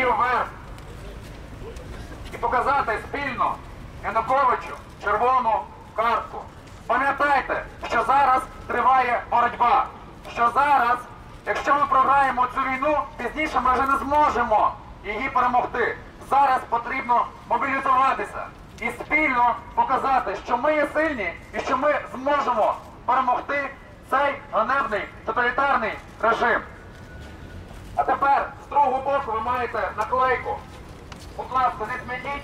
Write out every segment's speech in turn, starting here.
її вверх і показати спільно Януковичу червону картку. Пам'ятайте, що зараз триває боротьба. Що зараз, якщо ми програємо цю війну, пізніше ми вже не зможемо її перемогти. Зараз потрібно мобілізуватися і спільно показати, що ми є сильні і що ми зможемо перемогти цей ганебний тоталітарний режим. А тепер з другого боку ви маєте наклейку. Будь ласка, не змініть,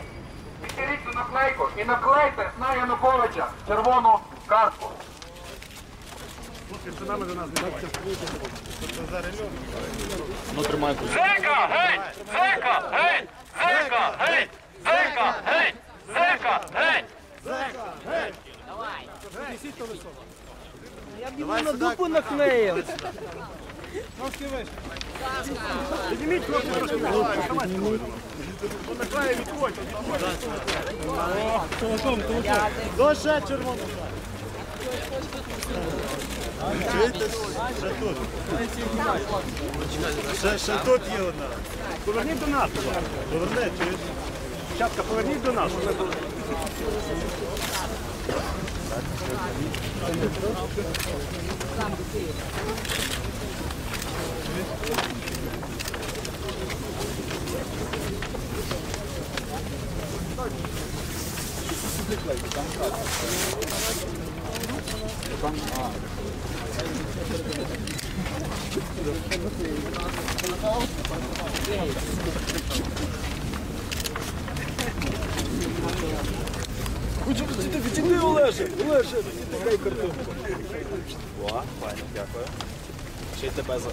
підтягніть цю наклейку і наклейте на Януковича червону картку. Зека, геть! Зека, геть! Зека, геть! Зека, геть! Зека, геть! Я б йому на дупу наклеїв. Доша червоно. Чуєте? Ще тут. Ще, ще тут є одна. Поверніть до нас. Поверни, чуєш? Чатка, поверніть до нас. Відійди, Олеже, Олеже, дай картинку. О, файно, дякую. Ще тебе за.